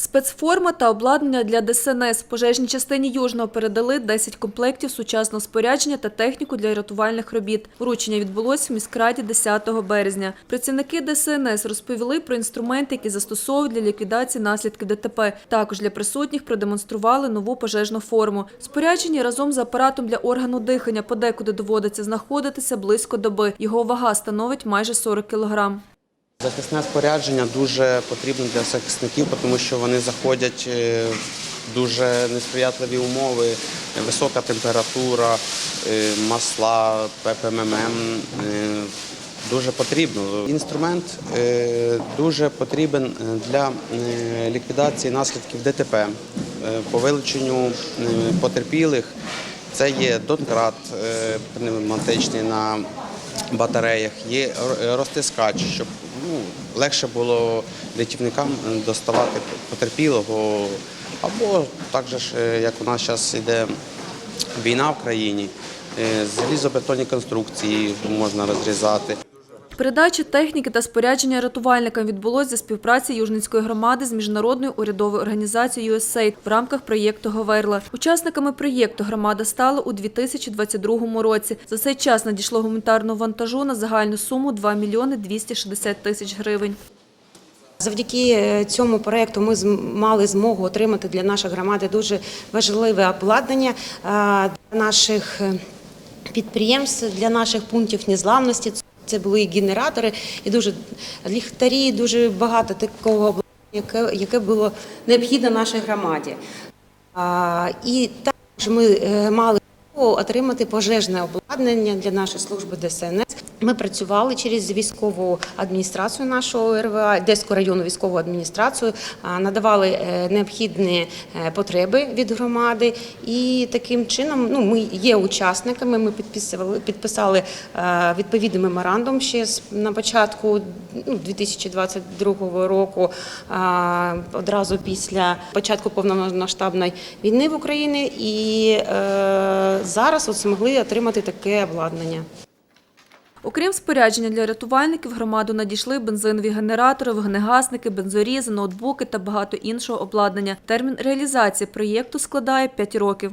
Спецформа та обладнання для ДСНС. Пожежній частині Южного передали 10 комплектів сучасного спорядження та техніку для рятувальних робіт. Вручення відбулося в міськраді 10 березня. Працівники ДСНС розповіли про інструменти, які застосовують для ліквідації наслідків ДТП. Також для присутніх продемонстрували нову пожежну форму. Споряджені разом з апаратом для органу дихання подекуди доводиться знаходитися близько доби. Його вага становить майже 40 кілограм. Захисне спорядження дуже потрібно для захисників, тому що вони заходять е, в дуже несприятливі умови, висока температура, е, масла, ППММ. е, Дуже потрібно. Інструмент дуже потрібен для ліквідації наслідків ДТП по вилученню потерпілих. Це є донкрат пневматичний на батареях, є розтискач, щоб легше було рятівникам доставати потерпілого. Або також, е, як у нас зараз йде війна в країні, е, залізобетонні конструкції можна розрізати. Передача техніки та спорядження рятувальникам відбулось за співпраці Южницької громади з міжнародною урядовою організацією USAID в рамках проєкту Говерла. Учасниками проєкту громада стала у 2022 році. За цей час надійшло гуманітарного вантажу на загальну суму 2 мільйони 260 тисяч гривень. Завдяки е, цьому проєкту ми мали змогу отримати для нашої громади дуже важливе обладнання е, наших е, підприємств, для наших пунктів незламності. Це були і генератори, і дуже ліхтарі, дуже багато такого яке, яке було необхідно нашій громаді. А, І також ми е, мали отримати пожежне обладнання для нашої служби ДСНС. Ми працювали через військову адміністрацію нашого РВА, Одеську районну військову адміністрацію, надавали е, необхідні е, потреби від громади. І таким чином ну, ми є учасниками. Ми підписували, підписали е, відповідний меморандум ще на початку ну, 2022 року, одразу після початку повномасштабної війни в Україні. І зараз от змогли отримати таке обладнання. Окрім спорядження для рятувальників, громаду надійшли бензинові генератори, вогнегасники, бензорізи, ноутбуки та багато іншого обладнання. Термін реалізації проєкту складає 5 років.